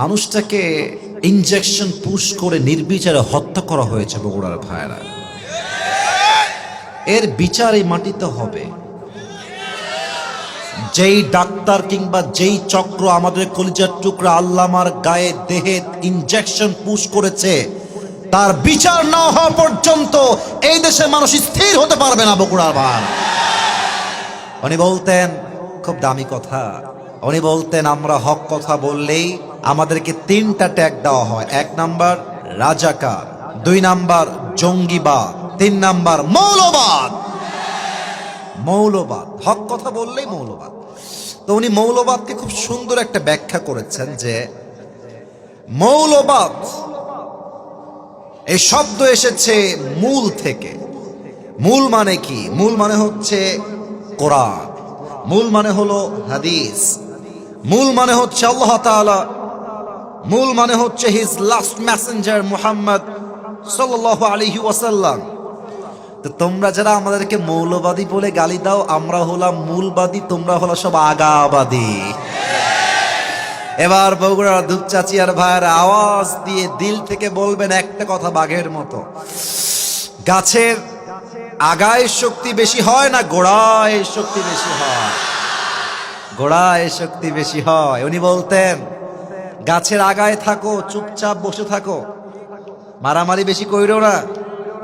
মানুষটাকে injection push করে নির্বিচারে হত্যা করা হয়েছে বগুড়ার ভাইরা এর বিচার এই মাটিতে হবে। যেই ডাক্তার কিংবা যেই চক্র আমাদের কলিজার টুকরা আল্লামার গায়ে দেহে ইনজেকশন পুশ করেছে, তার বিচার না হওয়া পর্যন্ত এই দেশের মানুষ স্থির হতে পারবে না বগুড়ার ভাই। উনি বলতেন, খুব দামি কথা। উনি বলতেন, আমরা হক কথা বললেই আমাদেরকে তিনটা ট্যাগ দেওয়া হয়। এক নাম্বার রাজাকার দুই নাম্বার জঙ্গিবাদ, তিন নাম্বার মৌলবাদ। মৌলবাদ, হক কথা বললেই মৌলবাদ। তো উনি মৌলবাদকে খুব সুন্দর একটা ব্যাখ্যা করেছেন যে মৌলবাদ, এই শব্দ এসেছে মূল থেকে। মূল মানে কি? মূল মানে হচ্ছে কোরআন। মূল মানে হলো হাদিস। মূল মানে হচ্ছে আল্লাহ তাআলা মূল মানে হচ্ছে হিজ লাস্ট মেসেঞ্জার মুহাম্মদ সাল্লাল্লাহু আলাইহি ওয়াসাল্লাম। তো তোমরা যারা আমাদেরকে মৌলবাদী বলে গালি দাও, আমরা হলাম মূলবাদী, তোমরা হলো সব আগাবাদী। এবার বগুড়ার দুপচাচি আর ভাইয়ের আওয়াজ দিয়ে দিল থেকে বলবেন একটা কথা বাঘের মতো। গাছের আগায় শক্তি বেশি হয় না গোড়ায় শক্তি বেশি হয়? গোড়ায় শক্তি বেশি হয়? উনি বলতেন গাছের আগায় থাকো, চুপচাপ বসে থাকো। মারামারি বেশি কইরো না,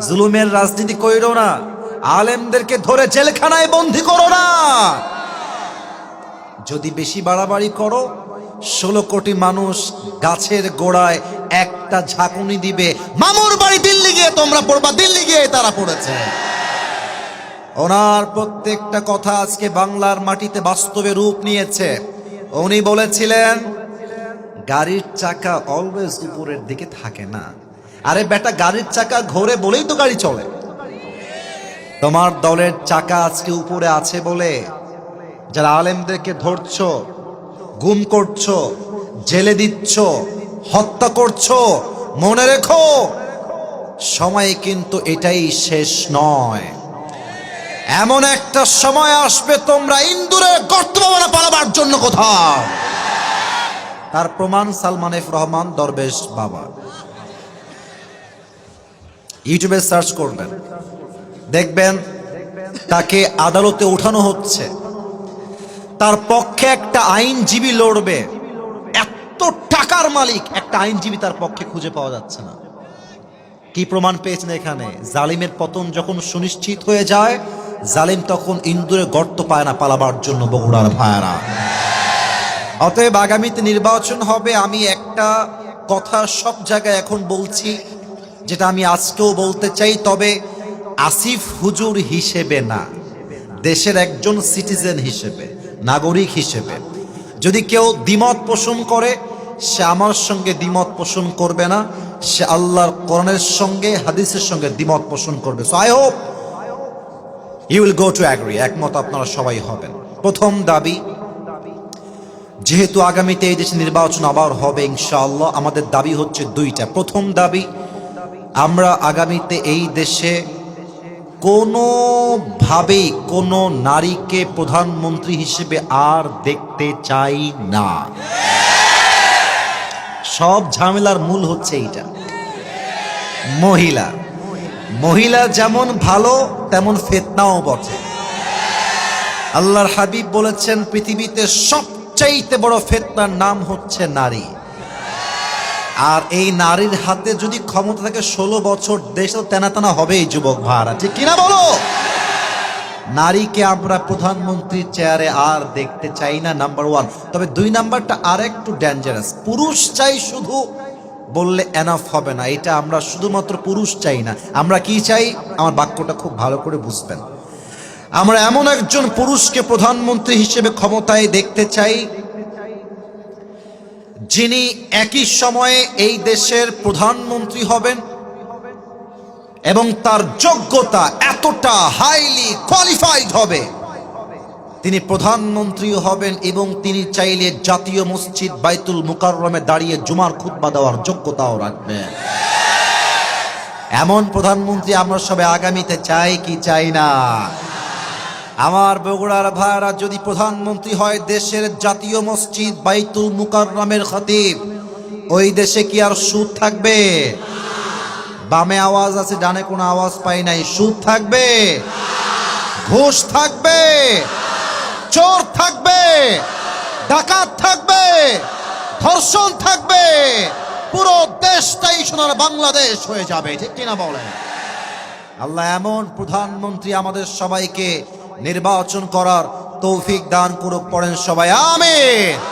জুলুমের রাজনীতি কইরো না, আলেমদেরকে ধরে জেলখানায় বন্দি করো না। যদি বেশি বাড়াবাড়ি করো, ষোলো কোটি মানুষ গাছের গোড়ায় একটা ঝাঁকুনি দিবে। মামুর বাড়ি দিল্লি গিয়ে তোমরা পড়বা, দিল্লি গিয়ে তারা পড়েছে। ওনার প্রত্যেকটা কথা আজকে বাংলার মাটিতে বাস্তবে রূপ নিয়েছে। উনি বলেছিলেন গাড়ির চাকা অলওয়েজ উপরের দিকে থাকে না। আরে বেটা, গাড়ির চাকা ঘোরে বলেই তো গাড়ি চলে। তোমার দলের চাকা আজকে উপরে আছে বলে যারা আলেমদেরকে ধরছ, গুম করছ, জেলে দিচ্ছ, হত্যা করছ, মনে রেখো, সময় কিন্তু এটাই শেষ নয়। এমন একটা সময় আসবে তোমরা ইন্দুরের গর্ত ভবনে পালাবার জন্য কোথাও। তার প্রমাণ সালমান এফ রহমান দরবেশ বাবা। ইউটিউবে সার্চ করবেন। দেখবেন তাকে আদালতে উঠানো হচ্ছে। তার পক্ষে একটা আইনজীবী লড়বে। এত টাকার মালিক, একটা আইনজীবী তার পক্ষে খুঁজে পাওয়া যাচ্ছে না। কি প্রমাণ পেয়েছেন এখানে? জালিমের পতন যখন সুনিশ্চিত হয়ে যায়, জালিম তখন ইন্দুরে গর্ত পায় না পালাবার জন্য বগুড়ার ভাইয়ারা অতএব আগামীতে নির্বাচন হবে, আমি একটা কথা সব জায়গায় এখন বলছি, যেটা আমি আজকেও বলতে চাই, তবে আসিফ হুজুর হিসেবে না, দেশের একজন সিটিজেন হিসেবে, নাগরিক হিসেবে। যদি কেউ দ্বিমত পোষণ করে, সে আমার সঙ্গে দ্বিমত পোষণ করবে না, সে আল্লাহর করণের সঙ্গে, হাদিসের সঙ্গে দ্বিমত পোষণ করবে। So I hope you will go to agree একমত আপনারা সবাই হবেন। প্রথম দাবি যেহেতু আগামীতে এই দেশে নির্বাচন আবার হবে, ইনশাআল্লাহ, আমাদের দাবি হচ্ছে দুইটা। প্রথম দাবি, আমরা আগামীতে এই দেশে কোনোভাবেই কোনো নারীকে প্রধানমন্ত্রী হিসেবে আর দেখতে চাই না। সব ঝামেলার মূল হচ্ছে এইটা। মহিলা মহিলা যেমন ভালো, তেমন ফেতনাও বটে। আল্লাহর হাবিব বলেছেন, পৃথিবীতে সবচাইতে বড় ফেতনার নাম হচ্ছে নারী। আর এই নারীর হাতে যদি ক্ষমতা থাকে ষোলো বছর, দেশ তো তেনা তেনা হবেই যুবক ভাড়া ঠিক কিনা বলো? নারীকে আমরা প্রধানমন্ত্রীর চেয়ারে আর দেখতে চাই না নাম্বার ওয়ান তবে দুই নাম্বারটা আর একটু ডেঞ্জারাস পুরুষ চাই শুধু বললে এনাফ হবে না। এটা আমরা শুধুমাত্র পুরুষ চাই না। আমরা কি চাই? আমার বাক্যটা খুব ভালো করে বুঝবেন। আমরা এমন একজন পুরুষকে প্রধানমন্ত্রী হিসেবে ক্ষমতায় দেখতে চাই, যিনি একই সময়ে এই দেশের প্রধানমন্ত্রী হবেন এবং তার যোগ্যতা এতটা হাইলি কোয়ালিফাইড হবে। তিনি প্রধানমন্ত্রীও হবেন এবং তিনি চাইলে জাতীয় মসজিদ বাইতুল মুকাররমে দাঁড়িয়ে জুমার খুতবা দেওয়ার যোগ্যতাও রাখবেন। এমন প্রধানমন্ত্রী আমরা সবাই আগামীতে চাই কি চাই না? আমার বগুড়ার ভাইরা যদি প্রধানমন্ত্রী হয়, দেশের জাতীয় মসজিদ বাইতুল মুকাররমের খতিব, ওই দেশে কি আর সুদ থাকবে? বামে আওয়াজ আছে, ডানে কোনো আওয়াজ পাই নাই। সুদ থাকবে? ঘুষ থাকবে? চোর থাকবে? ডাকাত থাকবে? ধর্ষণ থাকবে? পুরো দেশটাই সোনার বাংলাদেশ হয়ে যাবে, ঠিক কিনা বলেন? আল্লাহ এমন প্রধানমন্ত্রী আমাদের সবাইকে নির্বাচন করার তৌফিক দান করুক পড়েন সবাই আমিন।